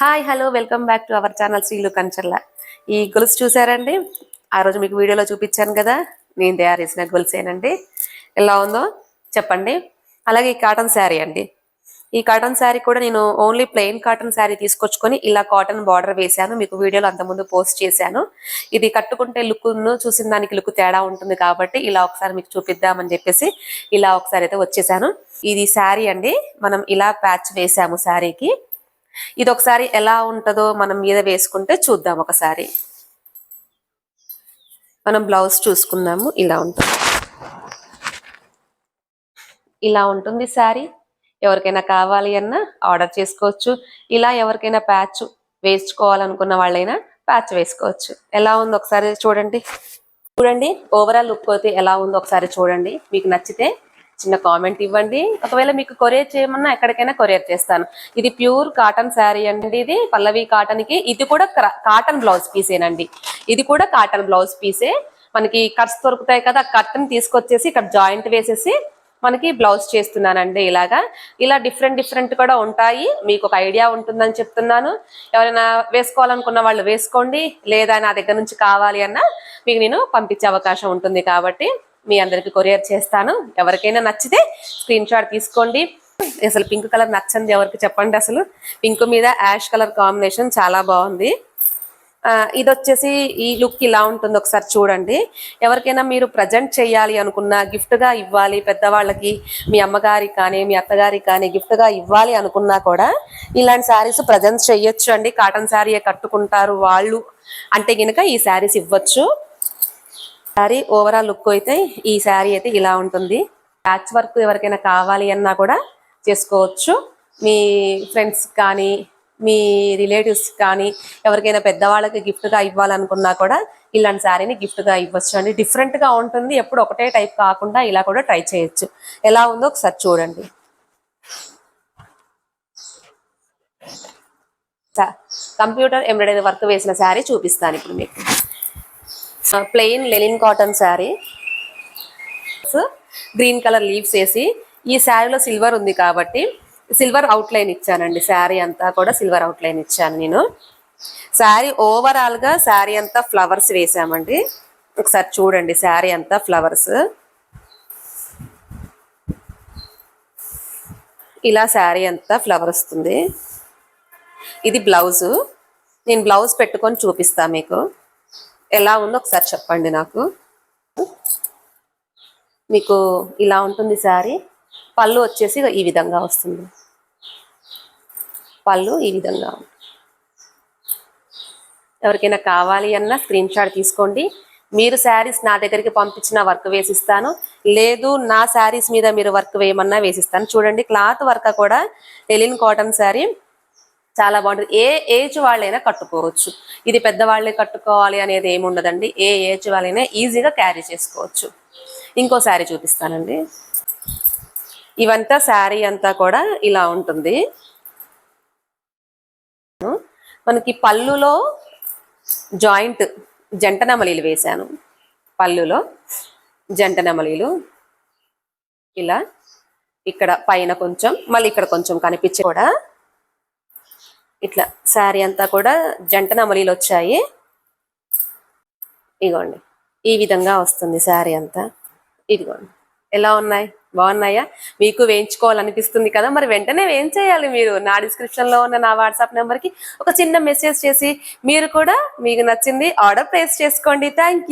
Hi hello welcome back to our channel Srilu Kancharla ఈ గొలుసు చూసారండి ఆ రోజు మీకు వీడియోలో చూపించాను కదా నేను తయారు చేసిన గొలుసేనండి. ఎలా ఉందో చెప్పండి. అలాగే ఈ కాటన్ శారీ అండి. ఈ కాటన్ శారీ కూడా నేను ఓన్లీ ప్లెయిన్ కాటన్ శారీ తీసుకొచ్చుకొని ఇలా కాటన్ బార్డర్ వేశాను. మీకు వీడియోలో అంతకుముందు పోస్ట్ చేశాను. ఇది కట్టుకుంటే లుక్ చూసిన దానికి లుక్ తేడా ఉంటుంది కాబట్టి ఇలా ఒకసారి మీకు చూపిద్దామని చెప్పేసి ఇలా ఒకసారి అయితే వచ్చేసాను. ఇది శారీ అండి. మనం ఇలా ప్యాచ్ వేసాము శారీకి. ఇది ఒకసారి ఎలా ఉంటుందో మనం మీద వేసుకుంటే చూద్దాం ఒకసారి. మనం బ్లౌజ్ చూసుకుందాము. ఇలా ఉంటుంది. ఇలా ఉంటుంది శారీ. ఎవరికైనా కావాలి అన్నా ఆర్డర్ చేసుకోవచ్చు. ఇలా ఎవరికైనా ప్యాచ్ వేసుకోవాలనుకున్న వాళ్ళైనా ప్యాచ్ వేసుకోవచ్చు. ఎలా ఉంది ఒకసారి చూడండి. చూడండి ఓవరాల్ లుక్ అయితే ఎలా ఉందో ఒకసారి చూడండి. మీకు నచ్చితే చిన్న కామెంట్ ఇవ్వండి. ఒకవేళ మీకు కొరియర్ చేయమన్నా ఎక్కడికైనా కొరియర్ చేస్తాను. ఇది ప్యూర్ కాటన్ శారీ అండి ఇది. పల్లవి కాటన్కి ఇది కూడా కాటన్ బ్లౌజ్ పీసేనండి ఇది కూడా కాటన్ బ్లౌజ్ పీసే మనకి కట్స్ దొరుకుతాయి కదా కట్ తీసుకొచ్చేసి ఇక్కడ జాయింట్ వేసేసి మనకి బ్లౌజ్ చేస్తున్నానండి ఇలాగా. ఇలా డిఫరెంట్ డిఫరెంట్ కూడా ఉంటాయి. మీకు ఒక ఐడియా ఉంటుందని చెప్తున్నాను. ఎవరైనా వేసుకోవాలనుకున్న వాళ్ళు వేసుకోండి. లేదా నా దగ్గర నుంచి కావాలి అన్న మీకు నేను పంపించే అవకాశం ఉంటుంది కాబట్టి మీ అందరికి కొరియర్ చేస్తాను. ఎవరికైనా నచ్చితే స్క్రీన్ షాట్ తీసుకోండి. అసలు పింక్ కలర్ నచ్చంది ఎవరికి చెప్పండి అసలు. పింక్ మీద యాష్ కలర్ కాంబినేషన్ చాలా బాగుంది. ఇది వచ్చేసి ఈ లుక్ ఇలా ఉంటుంది. ఒకసారి చూడండి. ఎవరికైనా మీరు ప్రజెంట్ చేయాలి అనుకున్న గిఫ్ట్గా ఇవ్వాలి. పెద్దవాళ్ళకి మీ అమ్మగారికి కానీ మీ అత్తగారికి కానీ గిఫ్ట్గా ఇవ్వాలి అనుకున్నా కూడా ఇలాంటి శారీస్ ప్రజెంట్ చేయొచ్చు అండి కాటన్ శారీ కట్టుకుంటారు వాళ్ళు. అంటే కనుక ఈ శారీస్ ఇవ్వచ్చు. శారీ ఓవరాల్ లుక్ అయితే ఈ శారీ అయితే ఇలా ఉంటుంది. ప్యాచ్ వర్క్ ఎవరికైనా కావాలి అన్నా కూడా చేసుకోవచ్చు. మీ ఫ్రెండ్స్ కానీ మీ రిలేటివ్స్ కానీ ఎవరికైనా పెద్దవాళ్ళకి గిఫ్ట్గా ఇవ్వాలనుకున్నా కూడా ఇలాంటి శారీని గిఫ్ట్గా ఇవ్వచ్చు అండి. డిఫరెంట్గా ఉంటుంది. ఎప్పుడు ఒకటే టైప్ కాకుండా ఇలా కూడా ట్రై చేయొచ్చు. ఎలా ఉందో ఒకసారి చూడండి. కంప్యూటర్ ఎంబ్రాయిడరీ వర్క్ వేసిన శారీ చూపిస్తాను ఇప్పుడు మీకు. Plain linen cotton sari green colour leaves వేసి ఈ శారీలో సిల్వర్ ఉంది కాబట్టి సిల్వర్ అవుట్లైన్ ఇచ్చానండి. శారీ అంతా కూడా సిల్వర్ అవుట్లైన్ ఇచ్చాను నేను. శారీ ఓవరాల్గా శారీ అంతా ఫ్లవర్స్ వేసామండి. ఒకసారి చూడండి శారీ అంతా ఫ్లవర్స్ ఇలా శారీ అంతా ఫ్లవర్ వస్తుంది ఇది బ్లౌజు నేను బ్లౌజ్ పెట్టుకొని చూపిస్తా మీకు. ఎలా ఉందో ఒకసారి చెప్పండి నాకు. మీకు ఇలా ఉంటుంది శారీ. పళ్ళు వచ్చేసి ఈ విధంగా వస్తుంది. పళ్ళు ఈ విధంగా ఎవరికైనా కావాలి అన్న స్క్రీన్ షాట్ తీసుకోండి. మీరు శారీస్ నా దగ్గరికి పంపించిన వర్క్ వేసిస్తాను. లేదు నా శారీస్ మీద మీరు వర్క్ వేయమన్నా వేసిస్తాను. చూడండి క్లాత్ వర్క్ కూడా ఎలిన్ కాటన్ శారీ. చాలా బాగుంటుంది. ఏ ఏజ్ వాళ్ళైనా కట్టుకోవచ్చు. ఇది పెద్దవాళ్ళే కట్టుకోవాలి అనేది ఏముండదండి ఏ ఏజ్ వాళ్ళైనా ఈజీగా క్యారీ చేసుకోవచ్చు. ఇంకో శారీ చూపిస్తానండి. ఇవంతా శారీ అంతా కూడా ఇలా ఉంటుంది. మనకి పళ్ళులో జాయింట్ జంట నెమలీలు వేశాను. పళ్ళులో జంట నెమలీలు ఇలా ఇక్కడ పైన కొంచెం మళ్ళీ ఇక్కడ కొంచెం కనిపించే కూడా ఇట్లా శారీ అంతా కూడా జంట నమలీలు వచ్చాయి. ఇగోండి. ఈ విధంగా వస్తుంది శారీ అంతా. ఇదిగోండి. ఎలా ఉన్నాయి? బాగున్నాయా? మీకు వేయించుకోవాలనిపిస్తుంది కదా మరి వెంటనే వేయించేయాలి మీరు. నా డిస్క్రిప్షన్లో ఉన్న నా వాట్సాప్ నెంబర్కి ఒక చిన్న మెసేజ్ చేసి మీరు కూడా మీకు నచ్చింది ఆర్డర్ ప్లేస్ చేసుకోండి. థ్యాంక్